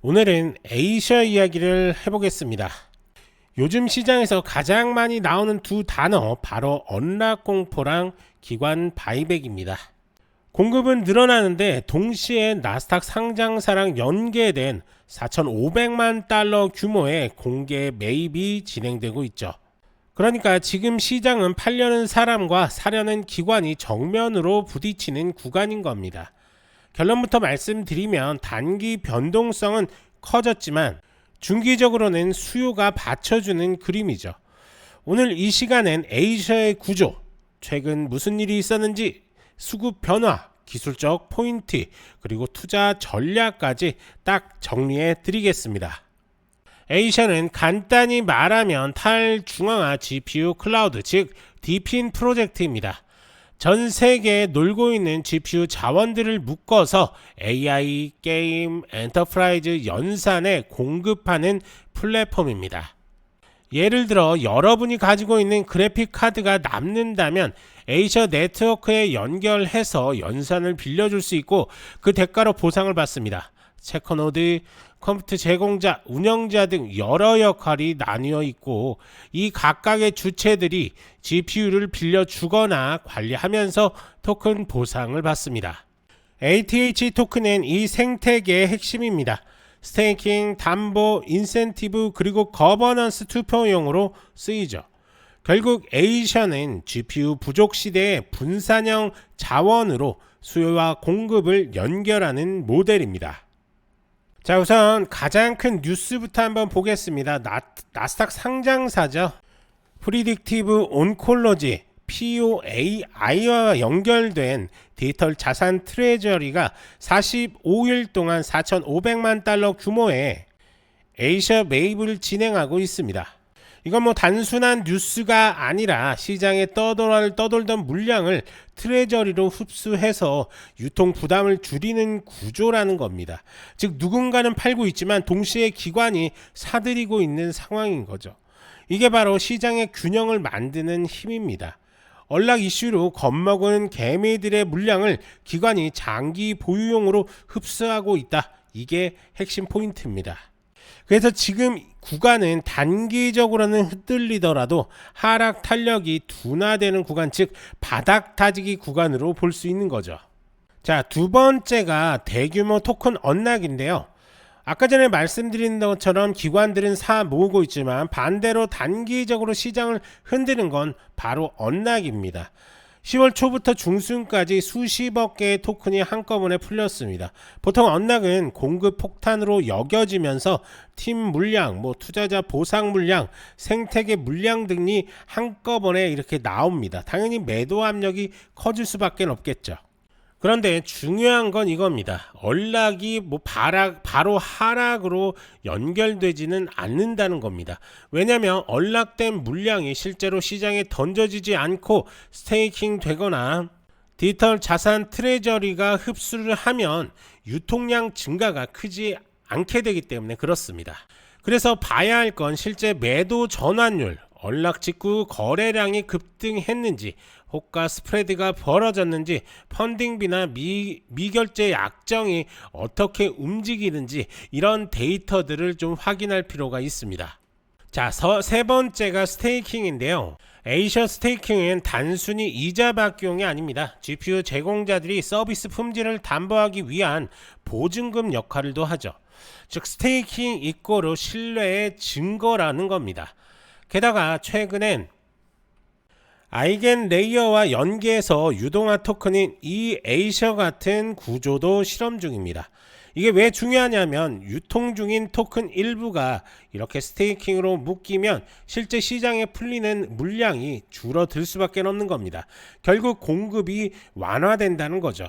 오늘은 에이셔 이야기를 해보겠습니다. 요즘 시장에서 가장 많이 나오는 두 단어 바로 언락공포랑 기관 바이백입니다. 공급은 늘어나는데 동시에 나스닥 상장사랑 연계된 4,500만 달러 규모의 공개 매입이 진행되고 있죠. 그러니까 지금 시장은 팔려는 사람과 사려는 기관이 정면으로 부딪히는 구간인 겁니다. 결론부터 말씀드리면 단기 변동성은 커졌지만 중기적으로는 수요가 받쳐주는 그림이죠. 오늘 이 시간엔 에이셔의 구조, 최근 무슨 일이 있었는지, 수급 변화, 기술적 포인트, 그리고 투자 전략까지 딱 정리해 드리겠습니다. 에이셔는 간단히 말하면 탈중앙화 GPU 클라우드, 즉 DPN 프로젝트입니다. 전 세계에 놀고 있는 GPU 자원들을 묶어서 AI, 게임, 엔터프라이즈 연산에 공급하는 플랫폼입니다. 예를 들어 여러분이 가지고 있는 그래픽 카드가 남는다면 에이셔 네트워크에 연결해서 연산을 빌려줄 수 있고 그 대가로 보상을 받습니다. 체커노드, 컴퓨터 제공자, 운영자 등 여러 역할이 나뉘어 있고 이 각각의 주체들이 GPU를 빌려 주거나 관리하면서 토큰 보상을 받습니다. ATH 토큰은 이 생태계의 핵심입니다. 스테이킹, 담보, 인센티브 그리고 거버넌스 투표용으로 쓰이죠. 결국 에이션은 GPU 부족 시대의 분산형 자원으로 수요와 공급을 연결하는 모델입니다. 자 우선 가장 큰 뉴스부터 한번 보겠습니다. 나, 나스닥 상장사죠. 프리딕티브 온콜로지 POAI와 연결된 디지털 자산 트레저리가 45일 동안 4,500만 달러 규모의 에이셔 매입을 진행하고 있습니다. 이건 뭐 단순한 뉴스가 아니라 시장에 떠돌, 떠돌던 물량을 트레저리로 흡수해서 유통 부담을 줄이는 구조라는 겁니다. 즉 누군가는 팔고 있지만 동시에 기관이 사들이고 있는 상황인 거죠. 이게 바로 시장의 균형을 만드는 힘입니다. 언락 이슈로 겁먹은 개미들의 물량을 기관이 장기 보유용으로 흡수하고 있다. 이게 핵심 포인트입니다. 그래서 지금 구간은 단기적으로는 흔들리더라도 하락 탄력이 둔화되는 구간, 즉 바닥 다지기 구간으로 볼 수 있는 거죠. 자, 두 번째가 대규모 토큰 언락인데요. 아까 전에 말씀드린 것처럼 기관들은 사 모으고 있지만 반대로 단기적으로 시장을 흔드는 건 바로 언락입니다. 10월 초부터 중순까지 수십억 개의 토큰이 한꺼번에 풀렸습니다. 보통 언락은 공급 폭탄으로 여겨지면서 팀 물량, 뭐 투자자 보상 물량, 생태계 물량 등이 한꺼번에 이렇게 나옵니다. 당연히 매도 압력이 커질 수밖에 없겠죠. 그런데 중요한 건 이겁니다. 언락이 뭐 바락, 바로 하락으로 연결되지는 않는다는 겁니다. 왜냐하면 언락된 물량이 실제로 시장에 던져지지 않고 스테이킹 되거나 디지털 자산 트레저리가 흡수를 하면 유통량 증가가 크지 않게 되기 때문에 그렇습니다. 그래서 봐야 할 건 실제 매도 전환율, 언락 직후 거래량이 급등했는지 호가 스프레드가 벌어졌는지 펀딩비나 미, 미결제 약정이 어떻게 움직이는지 이런 데이터들을 좀 확인할 필요가 있습니다. 자, 서, 세 번째가 스테이킹인데요. 에이셔 스테이킹은 단순히 이자 받기용이 아닙니다. GPU 제공자들이 서비스 품질을 담보하기 위한 보증금 역할을도 하죠. 즉 스테이킹 이꼬르 신뢰의 증거라는 겁니다. 게다가 최근엔 아이겐 레이어와 연계해서 유동화 토큰인 이 에이셔 같은 구조도 실험 중입니다. 이게 왜 중요하냐면 유통 중인 토큰 일부가 이렇게 스테이킹으로 묶이면 실제 시장에 풀리는 물량이 줄어들 수밖에 없는 겁니다. 결국 공급이 완화된다는 거죠.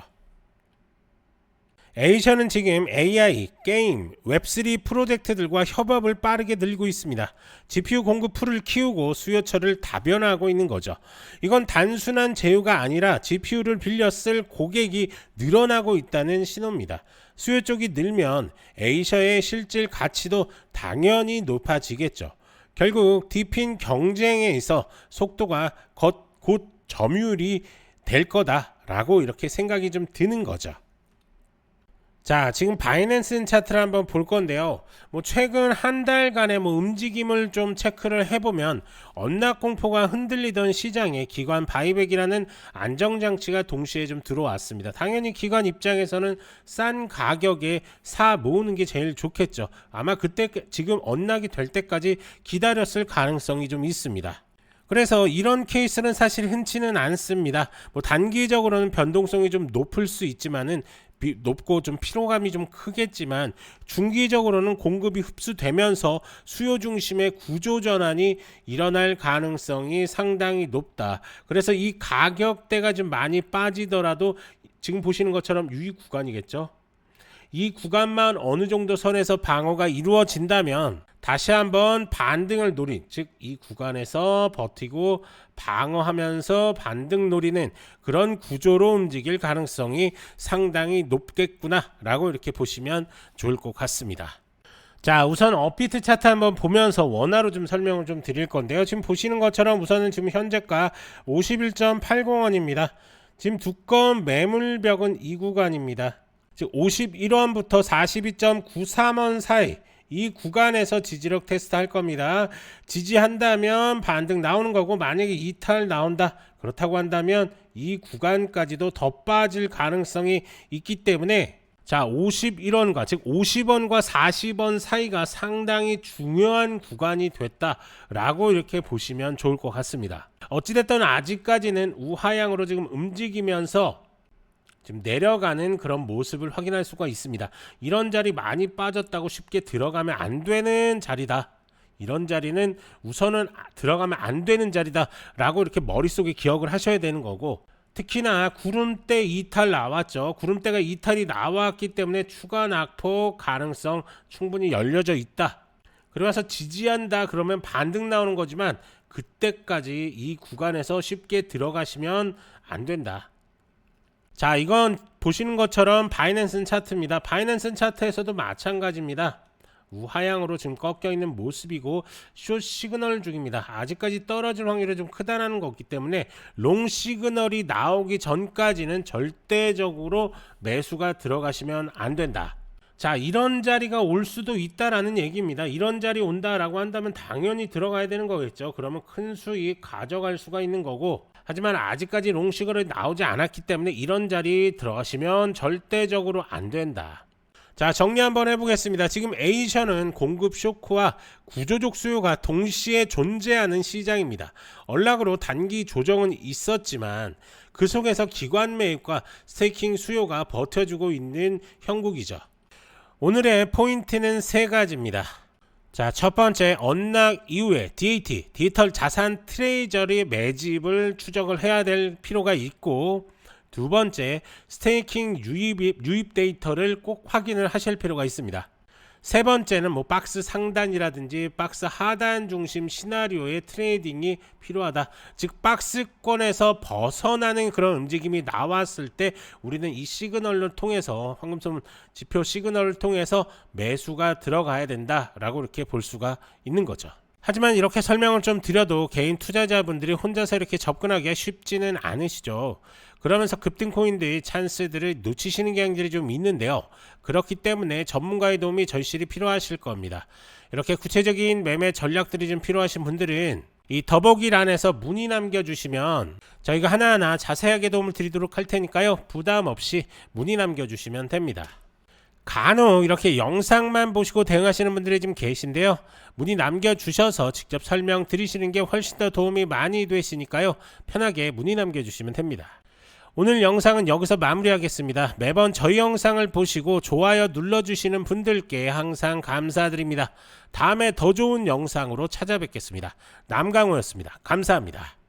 에이셔는 지금 AI, 게임, 웹3 프로젝트들과 협업을 빠르게 늘고 있습니다. GPU 공급 풀을 키우고 수요처를 다변화하고 있는 거죠. 이건 단순한 제휴가 아니라 GPU를 쓸 고객이 늘어나고 있다는 신호입니다. 수요 쪽이 늘면 에이셔의 실질 가치도 당연히 높아지겠죠. 결국 디핀 경쟁에 있어 속도가 곧, 곧 점유율이 될 거다라고 이렇게 생각이 좀 드는 거죠. 자, 지금 바이낸스 차트를 한번 볼 건데요. 뭐 최근 한 달간의 뭐 움직임을 좀 체크를 해보면 언락 공포가 흔들리던 시장에 기관 바이백이라는 안정 장치가 동시에 좀 들어왔습니다. 당연히 기관 입장에서는 싼 가격에 사 모으는 게 제일 좋겠죠. 아마 그때 지금 언락이 될 때까지 기다렸을 가능성이 좀 있습니다. 그래서 이런 케이스는 사실 흔치는 않습니다. 뭐 단기적으로는 변동성이 좀 높을 수 있지만은 비- 높고 좀 피로감이 좀 크겠지만 중기적으로는 공급이 흡수되면서 수요 중심의 구조 전환이 일어날 가능성이 상당히 높다. 그래서 이 가격대가 좀 많이 빠지더라도 지금 보시는 것처럼 유의 구간이겠죠. 이 구간만 어느 정도 선에서 방어가 이루어진다면 다시 한번 반등을 노린 즉 이 구간에서 버티고 방어하면서 반등 노리는 그런 구조로 움직일 가능성이 상당히 높겠구나라고 이렇게 보시면 좋을 것 같습니다. 자 우선 업비트 차트 한번 보면서 원화로 좀 설명을 좀 드릴 건데요. 지금 보시는 것처럼 우선은 지금 현재가 51.80원입니다. 지금 두꺼운 매물벽은 이 구간입니다. 즉 51원부터 42.93원 사이 이 구간에서 지지력 테스트 할 겁니다. 지지한다면 반등 나오는 거고 만약에 이탈 나온다 그렇다고 한다면 이 구간까지도 더 빠질 가능성이 있기 때문에 자 51원과 즉 50원과 40원 사이가 상당히 중요한 구간이 됐다라고 이렇게 보시면 좋을 것 같습니다. 어찌됐든 아직까지는 우하향으로 지금 움직이면서 지금 내려가는 그런 모습을 확인할 수가 있습니다. 이런 자리 많이 빠졌다고 쉽게 들어가면 안 되는 자리다. 이런 자리는 우선은 아- 들어가면 안 되는 자리다라고 이렇게 머릿속에 기억을 하셔야 되는 거고 특히나 구름대 이탈 나왔죠. 구름대가 이탈이 나왔기 때문에 추가 낙폭 가능성 충분히 열려져 있다. 그러면서 지지한다 그러면 반등 나오는 거지만 그때까지 이 구간에서 쉽게 들어가시면 안 된다. 자, 이건 보시는 것처럼 바이낸스 차트입니다. 바이낸스 차트에서도 마찬가지입니다. 우하향으로 지금 꺾여 있는 모습이고 숏 시그널 중입니다. 아직까지 떨어질 확률이 좀 크다는 거기 때문에 롱 시그널이 나오기 전까지는 절대적으로 매수가 들어가시면 안 된다. 자, 이런 자리가 올 수도 있다라는 얘기입니다. 이런 자리 온다라고 한다면 당연히 들어가야 되는 거겠죠. 그러면 큰 수익 가져갈 수가 있는 거고 하지만 아직까지 롱시그널이 나오지 않았기 때문에 이런 자리 들어가시면 절대적으로 안 된다. 자 정리 한번 해보겠습니다. 지금 에이션은 공급 쇼크와 구조적 수요가 동시에 존재하는 시장입니다. 언락으로 단기 조정은 있었지만 그 속에서 기관 매입과 스테이킹 수요가 버텨주고 있는 형국이죠. 오늘의 포인트는 세 가지입니다. 자, 첫 번째 언락 이후에 DAT, 디지털 자산 트레이저리 매집을 추적을 해야 될 필요가 있고 두 번째 스테이킹 유입, 유입 데이터를 꼭 확인을 하실 필요가 있습니다. 세 번째는 뭐 박스 상단이라든지 박스 하단 중심 시나리오의 트레이딩이 필요하다. 즉 박스권에서 벗어나는 그런 움직임이 나왔을 때 우리는 이 시그널을 통해서 황금손 지표 시그널을 통해서 매수가 들어가야 된다라고 이렇게 볼 수가 있는 거죠. 하지만 이렇게 설명을 좀 드려도 개인 투자자분들이 혼자서 이렇게 접근하기가 쉽지는 않으시죠. 그러면서 급등 코인들이 찬스들을 놓치시는 경향들이 좀 있는데요. 그렇기 때문에 전문가의 도움이 절실히 필요하실 겁니다. 이렇게 구체적인 매매 전략들이 좀 필요하신 분들은 이 더보기란에서 문의 남겨주시면 저희가 하나하나 자세하게 도움을 드리도록 할 테니까요. 부담 없이 문의 남겨주시면 됩니다. 간혹 이렇게 영상만 보시고 대응하시는 분들이 좀 계신데요. 문의 남겨주셔서 직접 설명 드리시는 게 훨씬 더 도움이 많이 되시니까요. 편하게 문의 남겨주시면 됩니다. 오늘 영상은 여기서 마무리하겠습니다. 매번 저희 영상을 보시고 좋아요 눌러주시는 분들께 항상 감사드립니다. 다음에 더 좋은 영상으로 찾아뵙겠습니다. 남강호였습니다. 감사합니다.